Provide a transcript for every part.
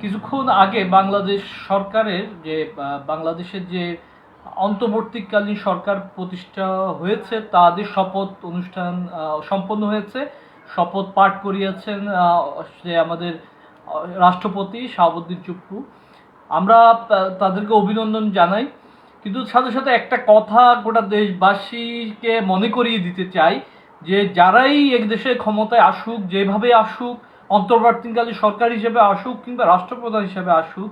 কিছুক্ষণ আগে বাংলাদেশ সরকারের যে বাংলাদেশের যে অন্তর্বর্তীকালীন সরকার প্রতিষ্ঠা হয়েছে তাদের শপথ অনুষ্ঠান সম্পন্ন হয়েছে। শপথ পাঠ করিয়াছেন যে আমাদের রাষ্ট্রপতি শাহাবুদ্দিন চুপ্পু। আমরা তাদেরকে অভিনন্দন জানাই। কিন্তু সাথে সাথে একটা কথা গোটা দেশবাসীকে মনে করিয়ে দিতে চাই, যে যারাই এক দেশে ক্ষমতায় আসুক, যেভাবে আসুক অন্তর্বর্তীকালীন সরকার হিসেবে আসুক কিংবা রাষ্ট্রপ্রধান হিসেবে আসুক,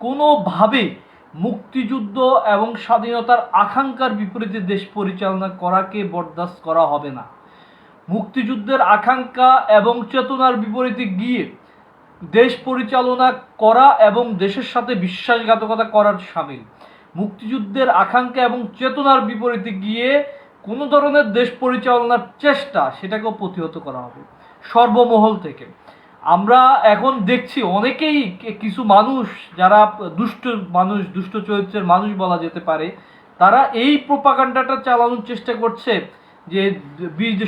কোনোভাবে মুক্তিযুদ্ধ এবং স্বাধীনতার আকাঙ্ক্ষার বিপরীতে দেশ পরিচালনা করাকে বরদাস্ত করা হবে না। মুক্তিযুদ্ধের আকাঙ্ক্ষা এবং চেতনার বিপরীতে গিয়ে দেশ পরিচালনা করা এবং দেশের সাথে বিশ্বাসঘাতকতা করার সামিল। মুক্তিযুদ্ধের আকাঙ্ক্ষা এবং চেতনার বিপরীতে গিয়ে কোনো ধরনের দেশ পরিচালনার চেষ্টা, সেটাকেও প্রতিহত করা হবে। সর্বমহল থেকে। আমরা এখন দেখছি অনেকেই কিছু মানুষ, যারা দুষ্ট মানুষ, দুষ্ট চরিত্রের মানুষ বলা যেতে পারে, তারা এই প্রোপাগান্ডাটা চালানোর চেষ্টা করছে যে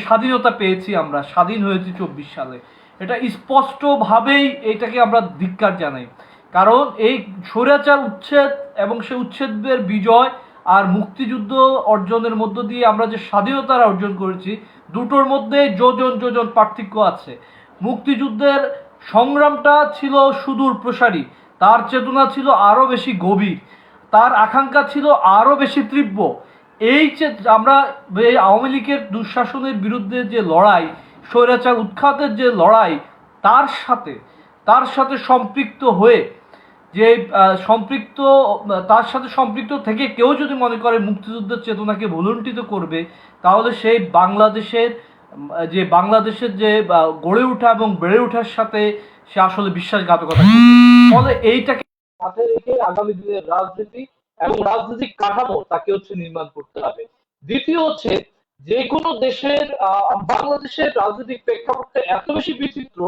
স্বাধীনতা পেয়েছি আমরা, স্বাধীন হয়েছি চব্বিশ সালে। এটা স্পষ্টভাবেই এটাকে আমরা ধিক্কার জানাই। কারণ এই স্বৈরাচার উচ্ছেদ এবং সে উচ্ছেদের বিজয় আর মুক্তিযুদ্ধ অর্জনের মধ্য দিয়ে আমরা যে স্বাধীনতা অর্জন করেছি, দুটোর মধ্যে যোজন যোজন পার্থক্য আছে। মুক্তিযুদ্ধের সংগ্রামটা ছিল সুদূর প্রসারী। তার চেতনা ছিল আরও বেশি গভীর। তার আকাঙ্ক্ষা ছিল আরও বেশি তীব্র। এই আমরা এই আওয়ামী লীগের দুঃশাসনের বিরুদ্ধে যে লড়াই, স্বৈরাচার উৎখাতের যে লড়াই, তার সাথে তার সাথে সম্পৃক্ত হয়ে যে সম্পৃক্ত, তার সাথে সম্পৃক্ত থেকে কেউ যদি মনে করে মুক্তিযুদ্ধের চেতনাকে ভুলুণ্ঠিত করবে, তাহলে সেই বাংলাদেশের যে বাংলাদেশের যে গড়ে ওঠা এবং বেড়ে ওঠার সাথে সে আসলে বিশ্বাসঘাতকতা ফলে এইটাকে সাথে রেখে আগামী দিনের রাজনীতি এবং রাজনৈতিক কাঠামো তাকে হচ্ছে নির্মাণ করতে হবে। দ্বিতীয় হচ্ছে, যে কোনো দেশের বাংলাদেশের রাজনৈতিক এত বেশি বিচিত্র,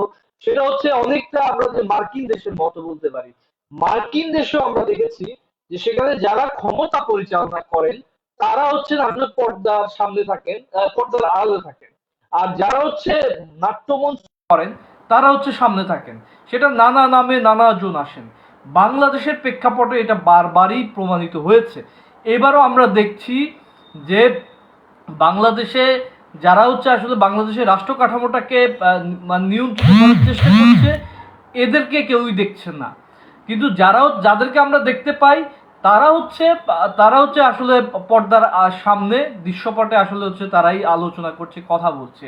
সেটা হচ্ছে অনেকটা আমরা যে মার্কিন দেশের মতো বলতে পারি। মার্কিন দেশেও আমরা দেখেছি যে সেখানে যারা ক্ষমতা পরিচালনা করেন, তারা হচ্ছে আসলে পর্দার সামনে থাকেন পর্দার আড়ালে থাকেন। আর যারা হচ্ছে নাট্যমঞ্চ করেন, তারা হচ্ছে সামনে থাকেন। সেটা নানা নামে নানা জন আসেন। বাংলাদেশের প্রেক্ষাপটে এটা বারবারই প্রমাণিত হয়েছে। এবারও আমরা দেখছি যে বাংলাদেশে যারা হচ্ছে আসলে বাংলাদেশের রাষ্ট্র কাঠামোটাকে মানে নিয়ন্ত্রণ করার চেষ্টা করছে, এদেরকে কেউই দেখছে না। কিন্তু যারাও যাদেরকে আমরা দেখতে পাই তারা হচ্ছে তারা হচ্ছে আসলে পর্দার সামনে, দৃশ্যপটে আসলে হচ্ছে তারাই আলোচনা করছে, কথা বলছে।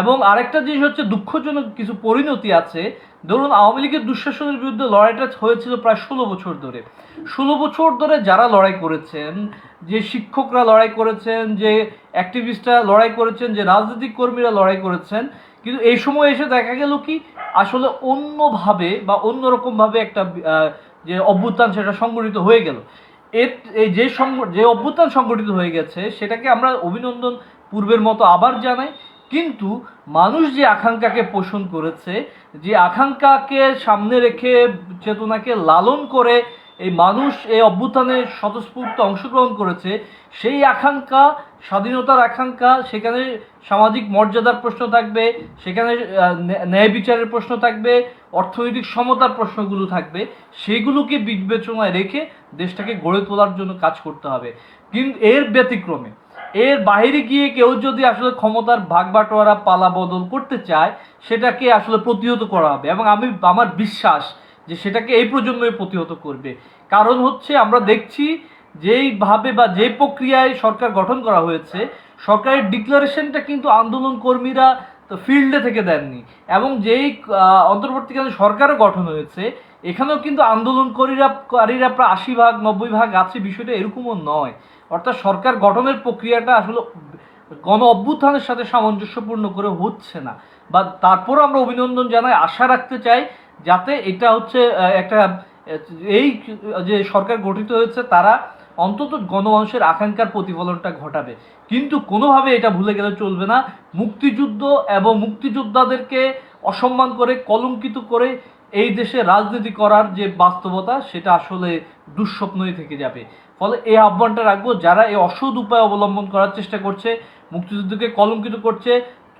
এবং আরেকটা জিনিস হচ্ছে, দুঃখজনক কিছু পরিণতি আছে। ধরুন, আওয়ামী লীগের দুঃশাসনের বিরুদ্ধে লড়াইটা হয়েছিল প্রায় ষোলো বছর ধরে। ষোলো বছর ধরে যারা লড়াই করেছেন, যে শিক্ষকরা লড়াই করেছেন, যে অ্যাক্টিভিস্টরা লড়াই করেছেন, যে রাজনৈতিক কর্মীরা লড়াই করেছেন, কিন্তু এই সময় এসে দেখা গেল কি, আসলে অন্যভাবে বা অন্যরকমভাবে একটা যে অভ্যুত্থান সেটা সংগঠিত হয়ে গেল। এর, এই যে সংগ যে অভ্যুত্থান সংগঠিত হয়ে গেছে, সেটাকে আমরা অভিনন্দন পূর্বের মতো আবার জানাই। কিন্তু মানুষ যে আকাঙ্ক্ষাকে পোষণ করেছে, যে আকাঙ্ক্ষাকে সামনে রেখে চেতনাকে লালন করে এই মানুষ এই অভ্যুত্থানে স্বতঃস্ফূর্ত অংশগ্রহণ করেছে, সেই আকাঙ্ক্ষা স্বাধীনতার আকাঙ্ক্ষা, সেখানে সামাজিক মর্যাদার প্রশ্ন থাকবে, সেখানে ন্যায়- বিচারের প্রশ্ন থাকবে, অর্থনৈতিক সমতার প্রশ্নগুলো থাকবে, সেগুলোকে বিবেচনায় রেখে দেশটাকে গড়ে তোলার জন্য কাজ করতে হবে। কিন্তু এর ব্যতিক্রমে, এর বাইরে গিয়ে কেউ যদি আসলে ক্ষমতার ভাগ বাটোয়ারা পালা বদল করতে চায়, সেটাকে আসলে প্রতিহত করা হবে। এবং আমি, আমার বিশ্বাস যে সেটাকে এই প্রজন্মই প্রতিহত করবে। কারণ হচ্ছে আমরা দেখছি যেইভাবে বা যে প্রক্রিয়ায় সরকার গঠন করা হয়েছে, সরকারের ডিক্লারেশনটা কিন্তু আন্দোলন কর্মীরা ফিল্ডে থেকে দেননি এবং যেই অন্তর্বর্তীকালীন সরকারও গঠন হয়েছে, এখানেও কিন্তু আন্দোলনকারীরা কারীরা প্রায় আশি ভাগ, নব্বই ভাগ আছে বিষয়টা এরকমও নয়। অর্থাৎ সরকার গঠনের প্রক্রিয়াটা আসলে গণ অভ্যুত্থানের সাথে সামঞ্জস্যপূর্ণ করে হচ্ছে না। বা তারপরও আমরা অভিনন্দন জানাই, আশা রাখতে চাই যাতে এটা হচ্ছে একটা, এই যে সরকার গঠিত হয়েছে, তারা অন্তত গণমানুষের আকাঙ্ক্ষার প্রতিফলনটা ঘটাবে। কিন্তু কোনোভাবে এটা ভুলে গেলে চলবে না। মুক্তিযুদ্ধ এবং মুক্তিযোদ্ধাদেরকে অসম্মান করে, কলঙ্কিত করে এই দেশে রাজনীতি করার যে বাস্তবতা, সেটা আসলে দুঃস্বপ্নই থেকে যাবে। ফলে এই আহ্বানটা রাখব, যারা এই অসৎ উপায় অবলম্বন করার চেষ্টা করছে, মুক্তিযুদ্ধকে কলঙ্কিত করছে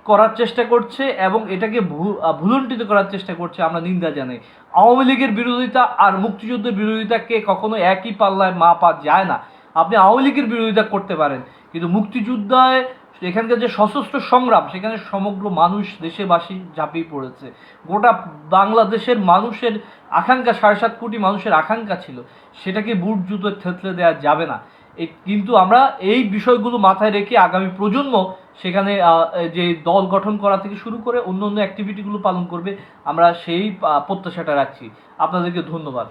করার চেষ্টা করছে এবং এটাকে ভু- আহ, করার চেষ্টা করছে আমরা নিন্দা জানাই। আওয়ামী লীগের বিরোধিতা আর মুক্তিযুদ্ধের বিরোধিতাকে কখনো একই পাল্লায় মাপা যায় না। আপনি আওয়ামী লীগের বিরোধিতা করতে পারেন কিন্তু মুক্তিযুদ্ধায় এখানকার যে সশস্ত্র সংগ্রাম সেখানে সমগ্র মানুষ দেশবাসী ঝাঁপিয়ে পড়েছে। গোটা বাংলাদেশের মানুষের আকাঙ্ক্ষা সাড়ে সাত কোটি মানুষের আকাঙ্ক্ষা ছিল সেটাকে বুট জুতো থেতলে দেওয়া যাবে না। কিন্তু আমরা এই বিষয়গুলো মাথায় রেখে আগামী প্রজন্ম সেখানে যে দল গঠন করা থেকে শুরু করে অন্য অন্য অ্যাক্টিভিটিগুলো পালন করবে, আমরা সেই প্রত্যাশাটা রাখছি। আপনাদেরকে ধন্যবাদ।